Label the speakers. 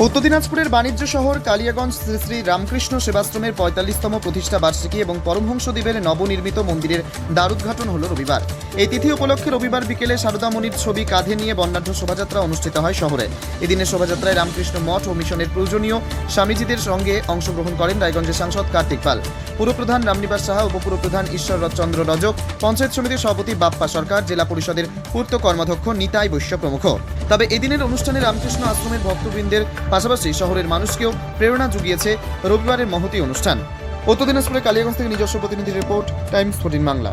Speaker 1: উত্তর দিনাজপুরের বাণিজ্য শহর কালিয়াগঞ্জ শ্রী শ্রী রামকৃষ্ণ সেবাশ্রমের পঁয়তাল্লিশতম প্রতিষ্ঠা বার্ষিকী এবং পরমহংসদেবের নবনির্মিত মন্দিরের দ্বারুদ্ঘাটন হল রবিবার। এই তিথি উপলক্ষে রবিবার বিকেলে সারদামণির ছবি কাঁধে নিয়ে বর্ণাঢ্য শোভাযাত্রা অনুষ্ঠিত হয় শহরে। এদিনের শোভাযাত্রায় রামকৃষ্ণ মঠ ও মিশনের প্রয়োজনীয় স্বামীজিদের সঙ্গে অংশগ্রহণ করেন রায়গঞ্জের সাংসদ কার্তিক পাল। পুরপ্রধান রামনিবাস সাহা, উপপুরপ্রধান ঈশ্বর চন্দ্র রজক, পঞ্চায়েত সমিতির সভাপতি বাপ্পা সরকার, জেলা পরিষদের পূর্ত কর্মাধ্যক্ষ নিতাই বৈশ্য প্রমুখ। তবে এদিনের অনুষ্ঠানে রামকৃষ্ণ আশ্রমের ভক্তবৃন্দের পাশাপাশি শহরের মানুষকেও প্রেরণা জুগিয়েছে রবিবারের মহতি অনুষ্ঠান। উত্তর দিনাজপুরের কালিয়াগঞ্জ থেকে নিজস্ব প্রতিনিধি রিপোর্ট, টাইমস ফোর্টিন বাংলা।